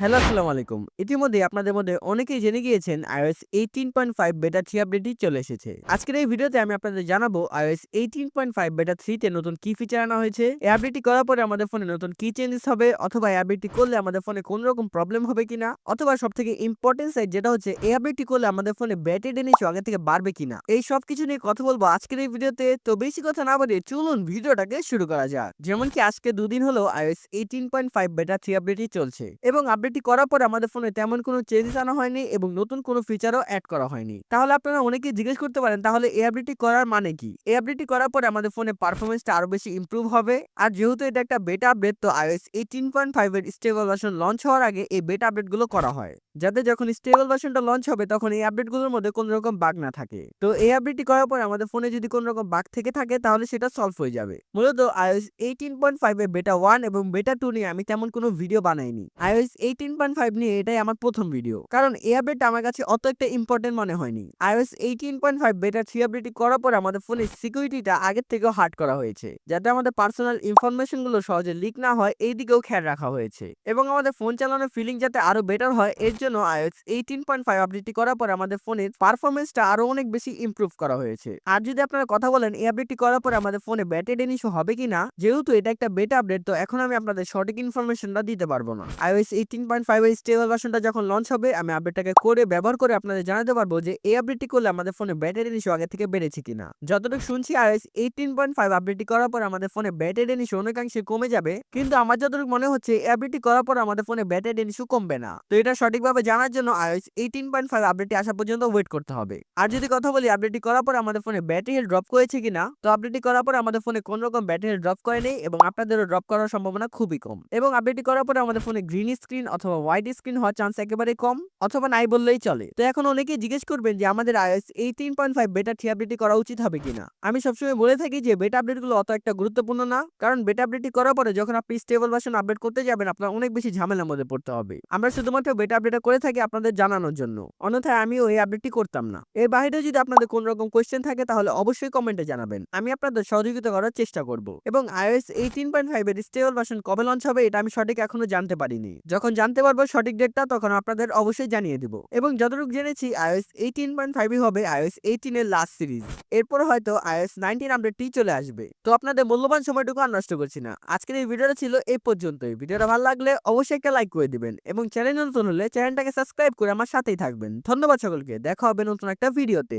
Hello, আসসালামু আলাইকুম। ইতিমধ্যে আপনাদের মধ্যে অনেকেই জেনে গিয়েছেন iOS 18.5 বেটা 3 আপডেটটি চলে এসেছে। আজকের এই ভিডিওতে আমি আপনাদের জানাব iOS 18.5 বেটা 3 তে নতুন কি ফিচার আনা হয়েছে। এই আপডেটটি করার পরে আমাদের ফোনে নতুন কি চেঞ্জেস হবে, অথবা এই আপডেটটি করলে আমাদের ফোনে কোন রকম প্রবলেম হবে কিনা, অথবা সবথেকে ইম্পর্টেন্ট সাইড যেটা হচ্ছে, এই আপডেটটি করলে আমাদের ফোনে ব্যাটারি ডেন আগে থেকে বাড়বে কিনা। এই সব কিছু নিয়ে কথা বলব আজকের এই ভিডিওতে। তো বেশি কথা না বলে চলুন ভিডিওটাকে শুরু করা যাক। যেমন কি আজকে দুদিন হলো iOS 18.5 বেটা 3 আপডেটটি চলছে। এবং আপডেটটি করার পরে আমাদের ফোনে তেমন কোনো চেঞ্জেস আনা হয়নি এবং নতুন কোনো ফিচারও অ্যাড করা হয়নি। তাহলে আপনারা অনেকেই জিজ্ঞেস করতে পারেন, তাহলে এই আপডেটটি করার মানে কি? এই আপডেটটি করার পরে আমাদের ফোনে পারফরমেন্সটা আরও বেশি ইম্প্রুভ হবে। আর যেহেতু এটা একটা বেটা আপডেট তো আইওএস এইটিন পয়েন্ট ফাইভের স্টেবল ভার্সন লঞ্চ হওয়ার আগে এই বেটা আপডেটগুলো করা হয়। যাতে যখন স্টেবল ভার্সনটা লঞ্চ হবে, তখন এই আপডেটগুলোর মধ্যে কোনো রকম বাগ না থাকে। তো এই আপডেটটি করার পরে আমাদের ফোনে যদি কোনো রকম বাগ থেকে থাকে, তাহলে সেটা সলভ হয়ে যাবে। মূলত iOS 18.5 এর বেটা 1 এবং বেটা 2 নিয়ে আমি তেমন কোনো ভিডিও বানাইনি। iOS 18.5 নিয়ে এটাই আমার প্রথম ভিডিও কারণ এই আপডেটটা আমার কাছে অত একটা ইম্পর্টেন্ট মনে হয়নি। iOS 18.5 বেটা 3 আপডেটটি করার পর আমাদের ফোনের সিকিউরিটিটা আগের থেকেও হার্ড করা হয়েছে। যাতে আমাদের পার্সোনাল ইনফরমেশনগুলো সহজে লিক না হয় এই দিকেও খেয়াল রাখা হয়েছে। এবং আমাদের ফোন চালানোর ফিলিং যাতে আরও বেটার হয়, এর জন্য iOS 18.5 আপডেটটি করার পর আমাদের ফোনের পারফরমেন্সটা আরও অনেক বেশি ইমপ্রুভ করা হয়েছে। আর যদি আপনারা কথা বলেন, এই আপডেটটি করার পর আমাদের ফোনে ব্যাটারি ডেন ইস্যু হবে কিনা, যেহেতু এটা একটা বেটা আপডেট তো এখন আমি আপনাদের সঠিক ইনফরমেশনটা দিতে পারব না। আইওএস এইটিন পয়েন্ট ফাইভ এর স্টেবল ভার্সনটা যখন লঞ্চ হবে, আমি আপডেটটাকে করে, ব্যবহার করে আপনাদের জানাতে পারব যে, এই আপডেটটি করলে আমাদের ফোনে ব্যাটারি ইস্যু আগে থেকে বেড়েছে কিনা। যতটুকু শুনছি, আইওএস এইটিন পয়েন্ট ফাইভ আপডেটটি করার পর আমাদের ফোনে ব্যাটারি ইস্যু অনেকাংশে কমে যাবে, কিন্তু আমার যতটুকু মনে হচ্ছে, এই আপডেটটি করার পর আমাদের ফোনে ব্যাটারি ইস্যু কমবে না। তো এটা সঠিকভাবে জানার জন্য আইওএস এইটিন পয়েন্ট ফাইভ আপডেটটি আসা পর্যন্ত ওয়েট করতে হবে। আর যদি কথা বলি আপডেটটি করার পর আমাদের ফোনে ব্যাটারি হেলথ ড্রপ করেছে কিনা তো আপডেটটি করার পর আমাদের ফোনে কোন রকম ব্যাটারি হেলথ ড্রপ করেনি এবং আপনাদেরও ড্রপ করার সম্ভাবনা খুবই কম। এবং আপডেটটি করার পরে আমাদের ফোনে গ্রিন স্ক্রিন অথবা হোয়াইট স্ক্রিন হওয়ার চান্স একেবারে কম অথবা নাই বললেই চলে। তো এখন অনেকেই জিজ্ঞেস করবেন যে আমাদের iOS 18.5 বেটা থ্রি আপডেটটি করা উচিত হবে কিনা? আমি সবসময় বলে থাকি যে বেটা আপডেটগুলো অত একটা গুরুত্বপূর্ণ না কারণ বেটা আপডেটটি করার পরে যখন আপনি স্টেবল ভার্সন আপডেট করতে যাবেন আপনার অনেক বেশি ঝামেলার মধ্যে পড়তে হবে। আমরা শুধুমাত্র বেটা আপডেট করে থাকি আপনাদের জানানোর জন্য। অন্যথায় আমি ওই আপডেটটি করতাম না। এর বাইরে যদি আপনাদের কোন রকম কোয়েশ্চেন থাকে, তাহলে অবশ্যই কমেন্টে জানাবেন। আমি আপনাদের সহযোগিতা করার চেষ্টা করব। এবং iOS 18.5 এর স্টেবল ভার্সন কবে লঞ্চ হবে, এটা আমি সঠিক এখনও জানতে পারিনি। যখন জানতে পারব সঠিক ডেটটা তখন আপনাদের অবশ্যই জানিয়ে দিব। এবং যতটুকু জেনেছি, iOS 18.5 ই হবে iOS 18 এর লাস্ট সিরিজ এরপর হয়তো iOS 19 আপডেটটি চলে আসবে। তো আপনাদের মূল্যবান সময়টুকু আর নষ্ট করছি না। আজকের এই ভিডিওটা ছিল এই পর্যন্তই। ভিডিওটা ভালো লাগলে অবশ্যই একটা লাইক করে দিবেন এবং চ্যানেল নতুন হলে চ্যানেলটাকে সাবস্ক্রাইব করে আমার সাথেই থাকবেন। ধন্যবাদ সকলকে। দেখা হবে নতুন একটা ভিডিওতে